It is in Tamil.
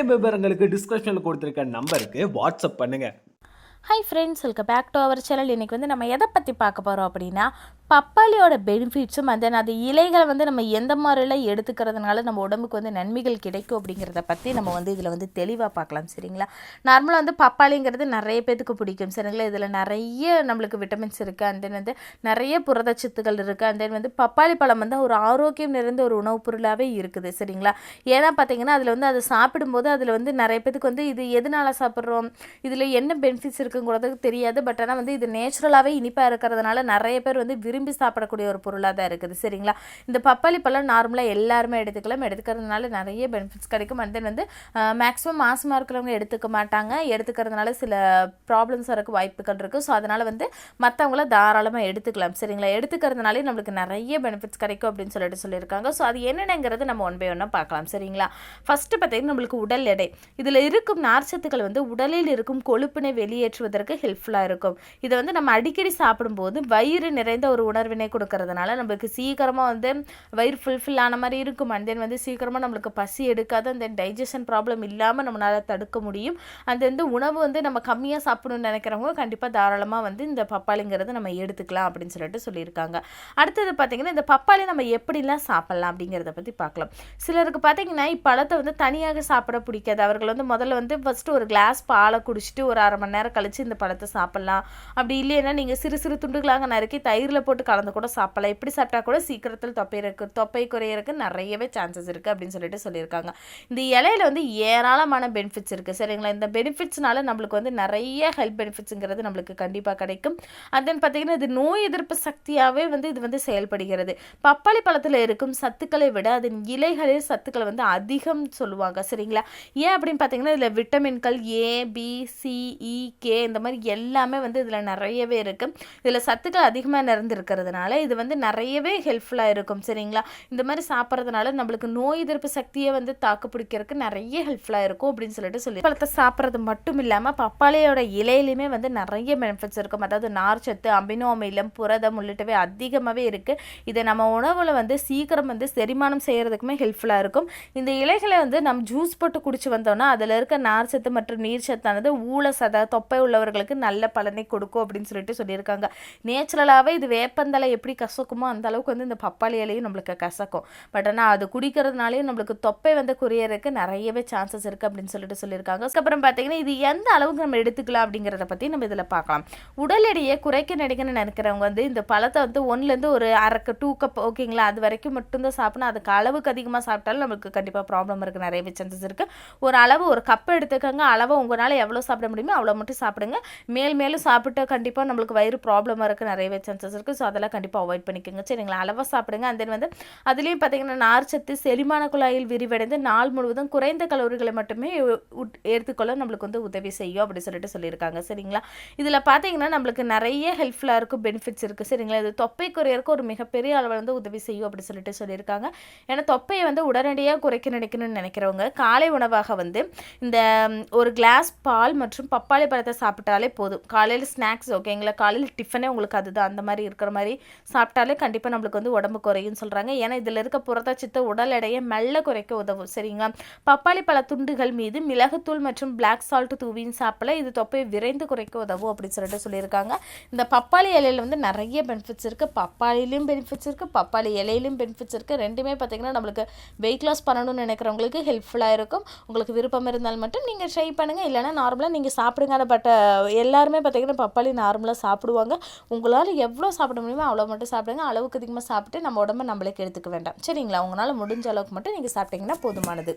மேலும் விவரங்களுக்கு டிஸ்கிரிப்ஷனில் கொடுத்துருக்க நம்பருக்கு வாட்ஸ்அப் பண்ணுங்க. Hi friends welcome back to our channel இன்றைக்கி வந்து நம்ம எதை பற்றி பார்க்க போகிறோம் அப்படின்னா பப்பாளியோட பெனிஃபிட்ஸும் அந்த அது இலைகளை வந்து நம்ம எந்த மாதிரிலாம் எடுத்துக்கிறதுனால நம்ம உடம்புக்கு வந்து நன்மைகள் கிடைக்கும் அப்படிங்கிறத பற்றி நம்ம வந்து இதில் வந்து தெளிவாக பார்க்கலாம் சரிங்களா? நார்மலாக வந்து பப்பாளிங்கிறது நிறைய பேத்துக்கு பிடிக்கும் சரிங்களா? இதில் நிறைய நம்மளுக்கு விட்டமின்ஸ் இருக்குது அண்ட் தென் வந்து நிறைய புரதச்சத்துக்கள் இருக்குது அண்ட் தென் வந்து பப்பாளி பழம் வந்து ஒரு ஆரோக்கியம் நிறைந்த ஒரு உணவுப் பொருளாகவே இருக்குது சரிங்களா? ஏன்னா பார்த்தீங்கன்னா அதில் வந்து அதை சாப்பிடும்போது அதில் வந்து நிறைய பேத்துக்கு வந்து இது எதனால சாப்பிட்றோம் இதில் என்ன பெனிஃபிட்ஸ் இருக்குங்கிறது தெரியாது பட் ஆனால் வந்து இது நேச்சுரலாகவே இனிப்பாக இருக்கிறதுனால நிறைய பேர் வந்து விரும்பி விரும்பி சாப்பிடக்கூடிய ஒரு பொருளாக தான் இருக்குது. சரிங்களா? இந்த பப்பாளி பழம் நார்மலாக எல்லாருமே எடுத்துக்கலாம். எடுத்துக்கிறதுனால நிறைய பெனிஃபிட்ஸ் கிடைக்கும். அண்ட் தென் வந்து மேக்ஸிமம் மாசமாக இருக்கிறவங்க எடுத்துக்க மாட்டாங்க. எடுத்துக்கிறதுனால சில ப்ராப்ளம்ஸ் வரக்கு வாய்ப்புகள் இருக்குது ஸோ அதனால் வந்து மற்றவங்கள தாராளமாக எடுத்துக்கலாம். சரிங்களா? எடுத்துக்கிறதுனாலே நம்மளுக்கு நிறைய பெனிஃபிட்ஸ் கிடைக்கும் அப்படின்னு சொல்லிட்டு சொல்லியிருக்காங்க. ஸோ அது என்னென்னங்கிறது நம்ம ஒன் பை ஒன்னாக பார்க்கலாம். சரிங்களா? ஃபஸ்ட்டு பார்த்தீங்கன்னா நம்மளுக்கு உடல் எடை. இதில் இருக்கும் நார்ச்சத்துக்கள் வந்து உடலில் இருக்கும் கொழுப்பினை வெளியேற்றுவதற்கு ஹெல்ப்ஃபுல்லாக இருக்கும். இதை வந்து நம்ம அடிக்கடி சாப்பிடும்போது வயிறு நிறைந்த ஒரு உணர்வினை கொடுக்கறதுனால நம்மளுக்கு சீக்கிரமாக வந்து வயிறு ஃபுல்ஃபில் ஆன மாதிரி இருக்கும். அண்ட் தென் வந்து சீக்கிரமாக நம்மளுக்கு பசி எடுக்காத. அந்த டைஜஷன் ப்ராப்ளம் இல்லாமல் நம்மளால் தடுக்க முடியும். அந்த வந்து உணவு வந்து நம்ம கம்மியாக சாப்பிடணும்னு நினைக்கிறவங்க கண்டிப்பாக தாராளமாக வந்து இந்த பப்பாளிங்கிறது நம்ம எடுத்துக்கலாம் அப்படின்னு சொல்லிட்டு சொல்லியிருக்காங்க. அடுத்தது பார்த்திங்கன்னா இந்த பப்பாளி நம்ம எப்படிலாம் சாப்பிட்லாம் அப்படிங்கிறத பற்றி பார்க்கலாம். சிலருக்கு பார்த்தீங்கன்னா இப்பழத்தை வந்து தனியாக சாப்பிட பிடிக்காது. அவர்கள் வந்து முதல்ல வந்து ஃபஸ்ட்டு ஒரு கிளாஸ் பாலை குடிச்சிட்டு ஒரு அரை மணி நேரம் கழித்து இந்த பழத்தை சாப்பிட்லாம். அப்படி இல்லைன்னா நீங்கள் சிறு சிறு துண்டுகளாக நறுக்கி தயிரில் போட்டு கலந்து கூட சாப்பிடலாம். இப்படி சாப்பிட்டா கூட சீக்கிரத்தில் தொப்பை இருக்கு தொப்பை குறையிறதுக்கு நிறையவே சான்சஸ் இருக்குது அப்படின்னு சொல்லிட்டு சொல்லியிருக்காங்க. இந்த இலையில வந்து ஏராளமான பெனிஃபிட்ஸ் இருக்குது சரிங்களா? இந்த பெனிஃபிட்ஸ்னால நம்மளுக்கு வந்து நிறைய ஹெல்த் பெனிஃபிட்ஸுங்கிறது நம்மளுக்கு கண்டிப்பாக கிடைக்கும். அண்ட் தென் பார்த்தீங்கன்னா இது நோய் எதிர்ப்பு சக்தியாகவே வந்து இது வந்து செயல்படுகிறது. பப்பாளி பழத்தில் இருக்கும் சத்துக்களை விட அதன் இலைகளில் சத்துக்கள் வந்து அதிகம் சொல்லுவாங்க. சரிங்களா? ஏன் அப்படின்னு பார்த்தீங்கன்னா இதில் விட்டமின்கள் A B C E K இந்த மாதிரி எல்லாமே வந்து இதில் நிறையவே இருக்குது இதில் சத்துக்கள் அதிகமாக நிறந்துருக்கு இருக்கிறதுனால இது வந்து நிறையவே ஹெல்ப்ஃபுல்லாக இருக்கும் சரிங்களா? இந்த மாதிரி சாப்பிட்றதுனால நம்மளுக்கு நோய் எதிர்ப்பு சக்தியை வந்து தாக்கு பிடிக்கிறதுக்கு நிறைய ஹெல்ப்ஃபுல்லாக இருக்கும் அப்படின்னு சொல்லிட்டு சொல்லி பழத்தை சாப்பிட்றது மட்டும் இல்லாமல் பப்பாளியோட இலையிலையுமே வந்து நிறைய பெனிஃபிட்ஸ் இருக்கும். அதாவது நார்ச்சத்து அமினோ அமிலம் புரதம் உள்ளிட்டவை அதிகமாகவே இருக்குது இதை நம்ம உணவில் வந்து சீக்கிரம் வந்து செரிமானம் செய்கிறதுக்குமே ஹெல்ப்ஃபுல்லாக இருக்கும். இந்த இலைகளை வந்து நம்ம ஜூஸ் போட்டு குடிச்சு வந்தோம்னா அதில் இருக்க நார்ச்சத்து மற்றும் நீர்ச்சத்தானது ஊழ சத தொப்பை உள்ளவர்களுக்கு நல்ல பலனை கொடுக்கும் அப்படின்னு சொல்லிட்டு சொல்லியிருக்காங்க. நேச்சுரலாகவே இது வேப்பந்தலை எப்படி கசக்குமோ அந்த அளவுக்கு வந்து இந்த பப்பாளி இலையும் நம்மளுக்கு கசக்கும். பட் ஆனால் அது குடிக்கிறதுனாலையும் நம்மளுக்கு தொப்பை வந்து குறையறதுக்கு நிறையவே சான்சஸ் இருக்குது அப்படின்னு சொல்லிட்டு சொல்லியிருக்காங்க. அதுக்கப்புறம் பார்த்தீங்கன்னா இது எந்த அளவுக்கு நம்ம எடுத்துக்கலாம் அப்படிங்கிறத பற்றி நம்ம இதில் பார்க்கலாம். உடல் எடையை குறைக்க நினைக்கணும்னு நினைக்கிறவங்க வந்து இந்த பழத்தை வந்து ஒன்றுலேருந்து ஒரு அரைக்க டூ கப் ஓகேங்களா அது வரைக்கும் மட்டும்தான் சாப்பிடணும். அதுக்கு அளவுக்கு அதிகமாக சாப்பிட்டாலும் நம்மளுக்கு கண்டிப்பாக ப்ராப்ளம் இருக்குது நிறையவே சான்சஸ் இருக்குது ஒரு அளவு ஒரு கப் எடுத்துக்கோங்க. அளவு உங்களால் எவ்வளோ சாப்பிட முடியுமோ அவ்வளோ மட்டும் சாப்பிடுங்க. மேல் மேலும் சாப்பிட்டு கண்டிப்பாக நம்மளுக்கு வயிறு ப்ராப்ளமாக இருக்குது நிறையவே சான்சஸ் இருக்குது ஸோ அதெல்லாம் கண்டிப்பாக அவாய்ட் பண்ணிக்கோங்க. சரிங்களா? அளவாக சாப்பிடுங்க. அந்த வந்து அதுலேயும் பார்த்தீங்கன்னா நார்ச்சத்து செரிமான குழாயில் விரிவடைந்து நாள் முழுவதும் குறைந்த கலோரிகளை மட்டுமே உட்- எடுத்துக்கொள்ள நம்மளுக்கு வந்து உதவி செய்யும் அப்படின்னு சொல்லிட்டு சொல்லியிருக்காங்க. சரிங்களா? இதில் பார்த்தீங்கன்னா நம்மளுக்கு நிறைய ஹெல்ப்ஃபுல்லாக இருக்கும் பெனிஃபிட்ஸ் இருக்குது சரிங்களா? இது தொப்பை குறையிறக்கு ஒரு மிகப்பெரிய அளவில் வந்து உதவி செய்யும் அப்படின்னு சொல்லிட்டு சொல்லியிருக்காங்க. ஏன்னா தொப்பையை வந்து உடனடியாக குறைக்க நினைக்கணும்னு நினைக்கிறவங்க காலை உணவாக வந்து இந்த ஒரு கிளாஸ் பால் மற்றும் பப்பாளி பழத்தை சாப்பிட்டாலே போதும். காலையில் ஸ்நாக்ஸ் ஓகேங்களா காலையில் டிஃபனே உங்களுக்கு அதுதான். அந்த மாதிரி இருக்கிற மாதிரி சாப்பிட்டாலே கண்டிப்பாக நம்மளுக்கு வந்து உடம்பு குறையும்னு சொல்கிறாங்க ஏன்னா இதில் இருக்க புரதச்சத்து உடல் எடையை மெல்ல குறைக்க உதவும். சரிங்களா? பப்பாளி பழ துண்டுகள் மீது மிளகுத்தூள் மற்றும் பிளாக் சால்ட் தூவின்னு சாப்பிட இது தொப்பையை விரைந்து குறைக்க உதவும் அப்படின்னு சொல்லிட்டு சொல்லியிருக்காங்க. இந்த பப்பாளி இலையில வந்து நிறைய பெனிஃபிட்ஸ் இருக்குது பப்பாளிலையும் பெனிஃபிட்ஸ் இருக்குது பப்பாளி இலையிலும் பெனிஃபிட்ஸ் இருக்குது ரெண்டுமே பார்த்தீங்கன்னா நம்மளுக்கு வெயிட் லாஸ் பண்ணணும்னு நினைக்கிறவங்களுக்கு ஹெல்ப்ஃபுல்லாக இருக்கும். உங்களுக்கு விருப்பம் இருந்தால் மட்டும் நீங்கள் ட்ரை பண்ணுங்கள் இல்லைனா நார்மலாக நீங்கள் சாப்பிடுங்க. பட் எல்லாருமே பார்த்தீங்கன்னா பப்பாளி நார்மலாக சாப்பிடுவாங்க. உங்களால் எவ்வளோ சாப்பிட முடியுமோ அவ்வளோ மட்டும் சாப்பிடுங்க. அளவுக்கு அதிகமாக சாப்பிட்டு நம்ம உடம்ப நம்மளே கெடுத்துக்க வேண்டாம். சரிங்களா? உங்களால் முடிஞ்ச அளவுக்கு மட்டும் நீங்கள் சாப்பிட்டீங்கன்னா போதுமானது.